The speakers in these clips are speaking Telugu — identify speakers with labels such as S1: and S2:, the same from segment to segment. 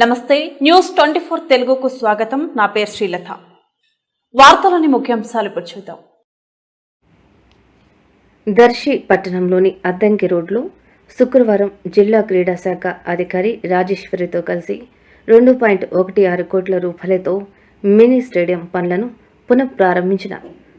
S1: నమస్తే న్యూస్ ట్వంటీ ఫోర్ తెలుగుకు స్వాగతం. నా పేరు శ్రీలత. వార్తలోని ముఖ్యాంశాలు ఇప్పుడు చూద్దాం.
S2: దర్శి పట్టణంలోని అద్దంకి రోడ్లో శుక్రవారం జిల్లా క్రీడా శాఖ అధికారి రాజేశ్వరితో కలిసి రెండు పాయింట్ ఒకటి ఆరు కోట్ల రూపాయలతో మినీ స్టేడియం పనులను పునఃప్రారంభించిన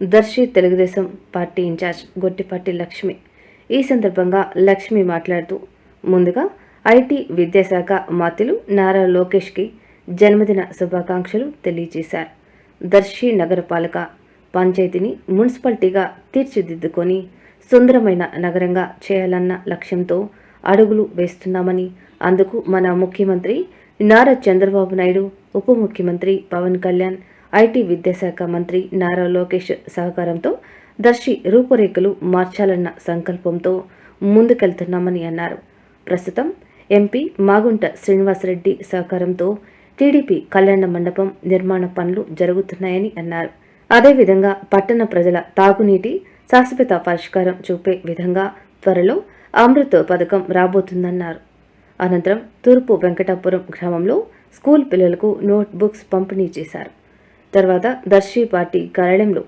S2: దర్శి తెలుగుదేశం పార్టీ ఇన్ఛార్జ్ గొట్టిపాటి లక్ష్మి. ఈ సందర్భంగా లక్ష్మి మాట్లాడుతూ ముందుగా ఐటీ విద్యాశాఖ మాతులు నారా లోకేష్కి జన్మదిన శుభాకాంక్షలు తెలియజేశారు. దర్శి నగరపాలక పంచాయతీని మున్సిపాలిటీగా తీర్చిదిద్దుకొని సుందరమైన నగరంగా చేయాలన్న లక్ష్యంతో అడుగులు వేస్తున్నామని అందుకు మన ముఖ్యమంత్రి నారా చంద్రబాబు నాయుడు ఉప ముఖ్యమంత్రి పవన్ కళ్యాణ్ ఐటీ విద్యాశాఖ మంత్రి నారా లోకేష్ సహకారంతో దర్శి రూపురేఖలు మార్చాలన్న సంకల్పంతో ముందుకెళ్తున్నామని అన్నారు. ప్రస్తుతం ఎంపీ మాగుంట శ్రీనివాసరెడ్డి సహకారంతో టీడీపీ కళ్యాణ మండపం నిర్మాణ పనులు జరుగుతున్నాయని అన్నారు. అదేవిధంగా పట్టణ ప్రజల తాగునీటి శాశ్వత పరిష్కారం చూపే విధంగా త్వరలో అమృత్ పథకం రాబోతుందన్నారు. అనంతరం తూర్పు వెంకటాపురం గ్రామంలో స్కూల్ పిల్లలకు నోట్ బుక్స్ పంపిణీ చేశారు. తర్వాత దర్శి పార్టీ కార్యాలయంలో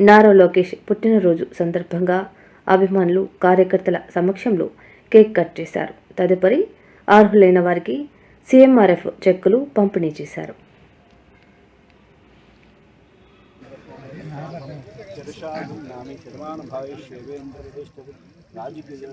S2: నారా లోకేష్ పుట్టినరోజు సందర్భంగా అభిమానులు కార్యకర్తల సమక్షంలో కేక్ కట్ చేశారు. తదుపరి అర్హులైన వారికి సీఎంఆర్ఎఫ్ చెక్కులు పంపిణీ చేశారు.
S3: రాజకీయ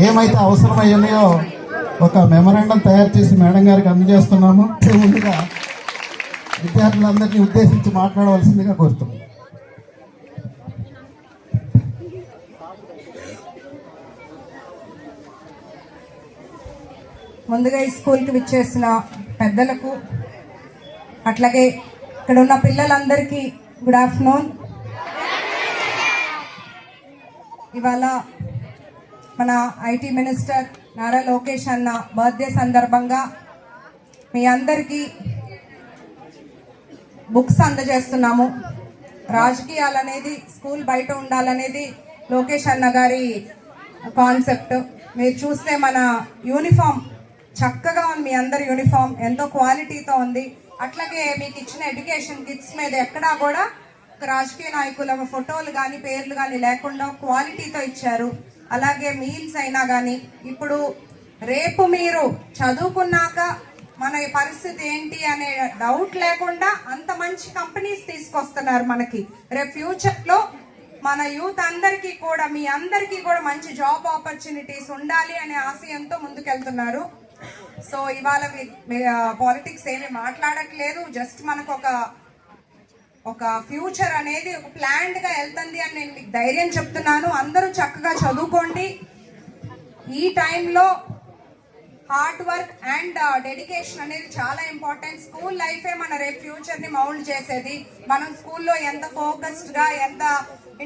S4: ఏమైతే అవసరమై ఉన్నాయో ఒక మెమరాండం తయారు చేసి మేడం గారికి అందజేస్తున్నాము. ముందుగా విద్యార్థులందరినీ ఉద్దేశించి మాట్లాడవలసిందిగా కోరుతున్నాం
S5: ముందుగా ఈ స్కూల్కి విచ్చేసిన పెద్దలకు అట్లాగే ఇక్కడ ఉన్న పిల్లలందరికీ గుడ్ ఆఫ్టర్నూన్ ఇవాళ మన ఐటీ మినిస్టర్ నారా లోకేష్ అన్న బర్త్డే సందర్భంగా మీ అందరికీ బుక్స్ అందజేస్తున్నాము. రాజకీయాలు అనేది స్కూల్ బయట ఉండాలనేది లోకేష్ అన్న గారి కాన్సెప్ట్ మీరు చూస్తే మన యూనిఫామ్ చక్కగా ఉంది మీ అందరి యూనిఫామ్ ఎంతో క్వాలిటీతో ఉంది. అట్లాగే మీకు ఇచ్చిన ఎడ్యుకేషన్ కిట్స్ మీద ఎక్కడా కూడా రాజకీయ నాయకుల ఫోటోలు కానీ పేర్లు కానీ లేకుండా క్వాలిటీతో ఇచ్చారు. అలాగే మీల్స్ అయినా కానీ ఇప్పుడు రేపు మీరు చదువుకున్నాక మన పరిస్థితి ఏంటి అనే డౌట్ లేకుండా అంత మంచి కంపెనీస్ తీసుకొస్తున్నారు మనకి. రేపు ఫ్యూచర్లో మన యూత్ అందరికీ కూడా మీ అందరికీ కూడా మంచి జాబ్ ఆపర్చునిటీస్ ఉండాలి అనే ఆశయంతో ముందుకెళ్తున్నారు. సో ఇవాళ పాలిటిక్స్ ఏమి మాట్లాడట్లేదు. జస్ట్ మనకు ఒక ఒక ఫ్యూచర్ అనేది ఒక ప్లాన్డ్గా వెళ్తుంది అని నేను మీకు ధైర్యం చెప్తున్నాను. అందరూ చక్కగా చదువుకోండి. ఈ టైంలో హార్డ్ వర్క్ అండ్ డెడికేషన్ అనేది చాలా ఇంపార్టెంట్ స్కూల్ లైఫే మన రేపు ఫ్యూచర్ని మౌల్డ్ చేసేది. మనం స్కూల్లో ఎంత ఫోకస్డ్గా ఎంత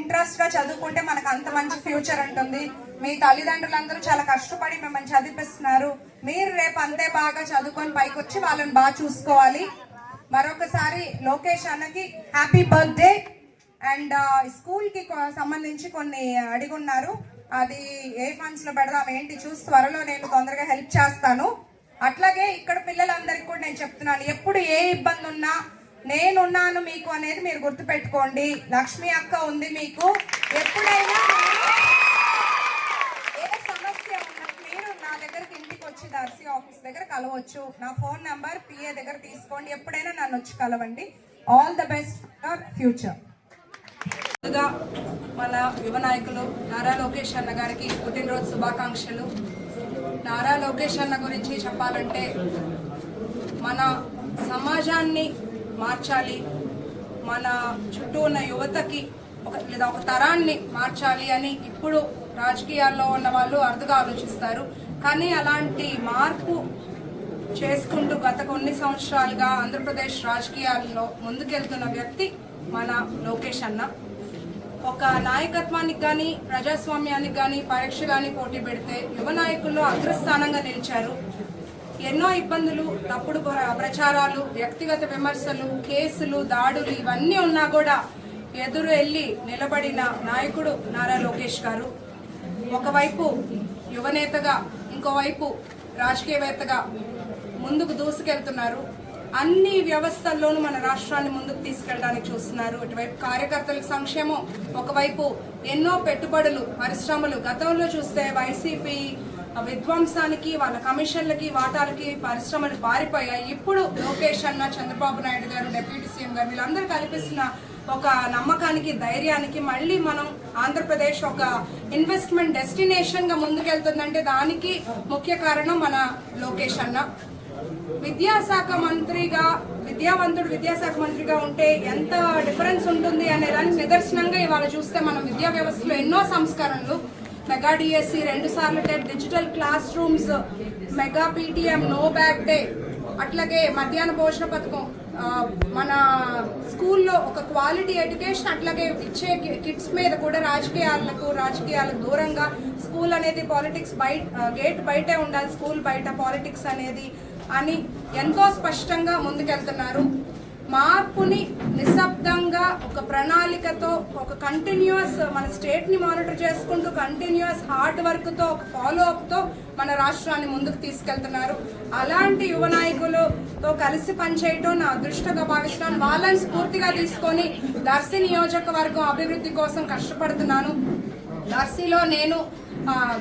S5: ఇంట్రెస్ట్గా చదువుకుంటే మనకు అంత మంచి ఫ్యూచర్ ఉంటుంది. మీ తల్లిదండ్రులందరూ చాలా కష్టపడి మిమ్మల్ని చదివిస్తున్నారు మీరు రేపు అంతే బాగా చదువుకొని పైకి వచ్చి వాళ్ళని బాగా చూసుకోవాలి. మరొకసారి లోకేష్ అన్నకి హ్యాపీ బర్త్డే. అండ్ స్కూల్కి సంబంధించి కొన్ని అడిగున్నారు. అది ఏ ఫండ్స్లో పెడదాం ఏంటి చూసి త్వరలో నేను తొందరగా హెల్ప్ చేస్తాను. అట్లాగే ఇక్కడ పిల్లలందరికీ కూడా నేను చెప్తున్నాను ఎప్పుడు ఏ ఇబ్బంది ఉన్నా నేనున్నాను మీకు అనేది మీరు గుర్తుపెట్టుకోండి. లక్ష్మి అక్క ఉంది మీకు. ఎప్పుడైనా ఏ సమస్య ఉన్నా మీరు నా దగ్గరికి ఇంటికి వచ్చి దర్శి ఆఫీస్ దగ్గర కలవండి. కలవచ్చు. నా ఫోన్ నంబర్ పిఏ దగ్గర తీసుకోండి. ఎప్పుడైనా నన్ను వచ్చి కలవండి. All the best for future ముందుగా మన యువ నాయకులు నారా లోకేష్ అన్న గారికి పుట్టినరోజు శుభాకాంక్షలు. నారా లోకేష్ అన్న గురించి చెప్పాలంటే మన సమాజాన్ని మార్చాలి. మన చుట్టూ ఉన్న యువతకి ఒక లేదా ఒక తరాన్ని మార్చాలి అని ఇప్పుడు రాజకీయాల్లో ఉన్న వాళ్ళు అరుదుగా ఆలోచిస్తారు. కానీ అలాంటి మార్పు చేసుకుంటూ గత కొన్ని సంవత్సరాలుగా ఆంధ్రప్రదేశ్ రాజకీయాల్లో ముందుకెళ్తున్న వ్యక్తి మన లోకేష్ అన్న. ఒక నాయకత్వానికి కానీ ప్రజాస్వామ్యానికి కానీ పరీక్ష కానీ పోటీ పెడితే యువ నాయకుల్లో అగ్రస్థానంగా నిలిచారు. ఎన్నో ఇబ్బందులు తప్పుడు ప్రచారాలు వ్యక్తిగత విమర్శలు కేసులు దాడులు ఇవన్నీ ఉన్నా కూడా ఎదురు వెళ్ళి నిలబడిన నాయకుడు నారా లోకేష్ గారు. ఒకవైపు యువనేతగా ఇంకోవైపు రాజకీయవేత్తగా ముందుకు దూసుకెళ్తున్నారు. అన్ని వ్యవస్థల్లోనూ మన రాష్ట్రాన్ని ముందుకు తీసుకెళ్ళడానికి చూస్తున్నారు. ఇటువైపు కార్యకర్తలకు సంక్షేమం ఒకవైపు ఎన్నో పెట్టుబడులు పరిశ్రమలు. గతంలో చూస్తే వైసీపీ విధ్వంసానికి వాళ్ళ కమిషన్లకి వాటాలకి పరిశ్రమలు పారిపోయాయి. ఇప్పుడు లోకేష్ అన్న చంద్రబాబు నాయుడు గారు డిప్యూటీ సీఎం గారు వీళ్ళందరూ కల్పిస్తున్న ఒక నమ్మకానికి ధైర్యానికి మళ్ళీ మనం ఆంధ్రప్రదేశ్ ఒక ఇన్వెస్ట్మెంట్ డెస్టినేషన్గా ముందుకెళ్తుందంటే దానికి ముఖ్య కారణం మన లోకేష్ అన్న. విద్యాశాఖ మంత్రిగా విద్యావంతుడు విద్యాశాఖ మంత్రిగా ఉంటే ఎంత డిఫరెన్స్ ఉంటుంది అనే దానికి నిదర్శనంగా ఇవాళ చూస్తే మనం విద్యా వ్యవస్థలో ఎన్నో సంస్కరణలు మెగా డిఎస్సి రెండు సార్లు TET digital class rooms mega PTM no bag day అట్లాగే మధ్యాహ్న భోజన పథకం మన స్కూల్లో ఒక క్వాలిటీ ఎడ్యుకేషన్ అట్లాగే ఇచ్చే కిడ్స్ మీద కూడా రాజకీయాలకు రాజకీయాలకు దూరంగా స్కూల్ అనేది పాలిటిక్స్ బయట గేట్ బయటే ఉండాలి స్కూల్ బయట పాలిటిక్స్ అనేది అని ఎంతో స్పష్టంగా ముందుకెళ్తున్నారు. మార్పుని నిశ్శబ్దంగా ఒక ప్రణాళికతో ఒక కంటిన్యూస్ మన స్టేట్ని మానిటర్ చేసుకుంటూ కంటిన్యూస్ హార్డ్ వర్క్తో ఒక ఫాలో అప్తో మన రాష్ట్రాన్ని ముందుకు తీసుకెళ్తున్నారు. అలాంటి యువ నాయకులతో కలిసి పనిచేయటం నా అదృష్టంగా భావిస్తున్నాను. వాళ్ళని స్ఫూర్తిగా తీసుకొని దర్శి నియోజకవర్గం అభివృద్ధి కోసం కష్టపడుతున్నాను. దర్శిలో నేను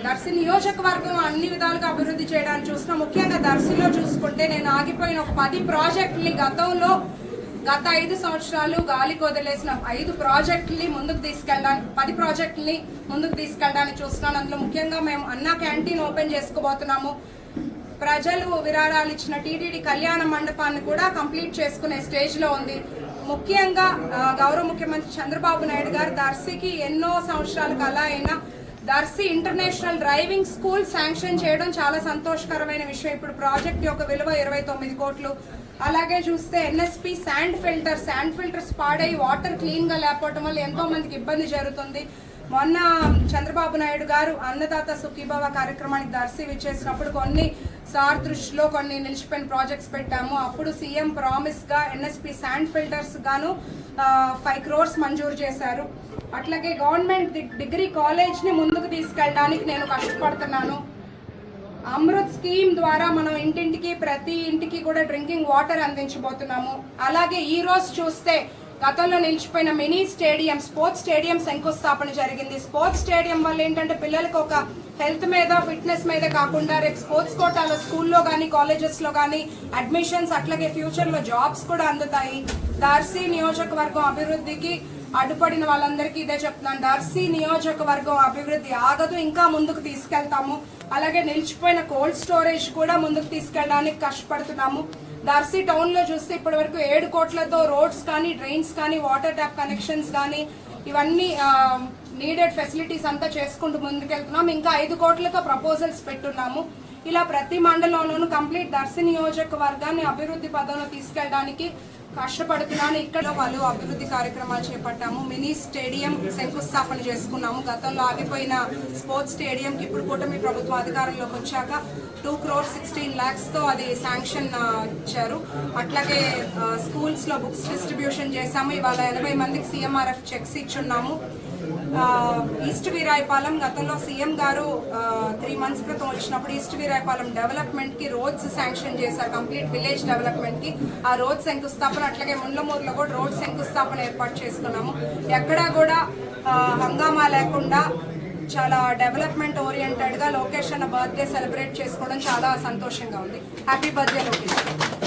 S5: దర్శి నియోజకవర్గం అన్ని విధాలుగా అభివృద్ధి చేయడానికి చూస్తున్నా ముఖ్యంగా దర్శిలో చూసుకుంటే నేను ఆగిపోయిన ఒక పది ప్రాజెక్టుని గతంలో గత ఐదు సంవత్సరాలు గాలికి వదిలేసిన ఐదు ప్రాజెక్టుల్ని ముందుకు తీసుకెళ్ళడానికి పది ప్రాజెక్టుల్ని ముందుకు తీసుకెళ్ళడానికి చూస్తున్నాను. అందులో ముఖ్యంగా మేము అన్నా క్యాంటీన్ ఓపెన్ చేసుకోబోతున్నాము. ప్రజలు విరాళాలు ఇచ్చిన టీటీడీ కళ్యాణ మండపాన్ని కూడా కంప్లీట్ చేసుకునే స్టేజ్లో ఉంది. ముఖ్యంగా గౌరవ ముఖ్యమంత్రి చంద్రబాబు నాయుడు గారు దర్శికి ఎన్నో సంవత్సరాలకు అలా అయినా Darsi international driving school sanction చేయడం చాలా సంతోషకరమైన విషయం. ఇప్పుడు ప్రాజెక్ట్ యొక్క విలువ ఇరవై తొమ్మిది కోట్లు. అలాగే చూస్తే NSP sand filter sand filters పాడై వాటర్ క్లీన్గా లేకపోవడం వల్ల ఎంతో మందికి ఇబ్బంది జరుగుతుంది. మొన్న చంద్రబాబు నాయుడు గారు అన్నదాత సుఖీభావ కార్యక్రమానికి దర్శి విచ్చేసినప్పుడు కొన్ని సార్ దృష్టిలో కొన్ని నిలిచిపోయిన ప్రాజెక్ట్స్ పెట్టాము. అప్పుడు సీఎం ప్రామిస్గా ఎన్ఎస్పి శాండ్ ఫిల్టర్స్ గాను ఫైవ్ క్రోర్స్ మంజూరు చేశారు. అట్లాగే గవర్నమెంట్ డిగ్రీ కాలేజ్ని ముందుకు తీసుకెళ్ళడానికి నేను కష్టపడుతున్నాను. అమృత్ స్కీమ్ ద్వారా మనం ఇంటింటికి ప్రతి ఇంటికి కూడా డ్రింకింగ్ వాటర్ అందించబోతున్నాము. అలాగే ఈ రోజు చూస్తే గతంలో నిలిచిపోయిన మినీ స్టేడియం స్పోర్ట్స్ స్టేడియం శంకుస్థాపన జరిగింది. స్పోర్ట్స్ స్టేడియం వల్ల ఏంటంటే పిల్లలకు ఒక హెల్త్ మీద ఫిట్నెస్ మీద కాకుండా రేపు స్పోర్ట్స్ కోటాలో స్కూల్లో కానీ కాలేజెస్లో కానీ అడ్మిషన్స్ అట్లాగే ఫ్యూచర్లో జాబ్స్ కూడా అందుతాయి. దర్శీ నియోజకవర్గం అభివృద్ధికి అడ్డుపడిన వాళ్ళందరికీ ఇదే చెప్తున్నాను. దర్శీ నియోజకవర్గం అభివృద్ధి ఆగదు ఇంకా ముందుకు తీసుకెళ్తాము. అలాగే నిలిచిపోయిన కోల్డ్ స్టోరేజ్ కూడా ముందుకు తీసుకెళ్ళడానికి కష్టపడుతున్నాము. దర్శి టౌన్లో చూస్తే ఇప్పటి వరకు ఏడు కోట్లతో రోడ్స్ కానీ డ్రైన్స్ కానీ వాటర్ ట్యాప్ కనెక్షన్స్ కానీ ఇవన్నీ నీడెడ్ ఫెసిలిటీస్ అంతా చేసుకుంటూ ముందుకెళ్తున్నాం. ఇంకా ఐదు కోట్లతో ప్రపోజల్స్ పెట్టున్నాము. ఇలా ప్రతి మండలంలోనూ కంప్లీట్ దర్శి నియోజకవర్గాన్ని అభివృద్ధి పదంలో తీసుకెళ్ళడానికి కష్టపడుతున్నాను. ఇక్కడ వాళ్ళు అభివృద్ధి కార్యక్రమాలు చేపట్టాము. మినీ స్టేడియం శంకుస్థాపన చేసుకున్నాము. గతంలో ఆగిపోయిన స్పోర్ట్స్ స్టేడియం కి ఇప్పుడు కూటమి ప్రభుత్వం అధికారంలోకి వచ్చాక టూ క్రోర్ సిక్స్టీన్ ల్యాక్స్తో అది శాంక్షన్ ఇచ్చారు. అట్లాగే స్కూల్స్లో బుక్స్ డిస్ట్రిబ్యూషన్ చేశాము. ఇవాళ ఎనభై మందికి సీఎంఆర్ఎఫ్ చెక్స్ ఇచ్చున్నాము. ఈస్ట్ వీరాయపాలెం గతంలో సీఎం గారు త్రీ మంత్స్ క్రితం వచ్చినప్పుడు ఈస్ట్ వీరాయపాలెం డెవలప్మెంట్కి రోడ్స్ శాంక్షన్ చేశారు కంప్లీట్ విలేజ్ డెవలప్మెంట్కి. ఆ రోడ్ శంకుస్థాపన అట్లాగే ముండ్లమూరులో కూడా రోడ్ శంకుస్థాపన ఏర్పాటు చేసుకున్నాము. ఎక్కడా కూడా హంగామా లేకుండా చాలా డెవలప్మెంట్ ఓరియంటెడ్గా లోకేష్ అన్న బర్త్డే సెలబ్రేట్ చేసుకోవడం చాలా సంతోషంగా ఉంది. Happy birthday Lokesh.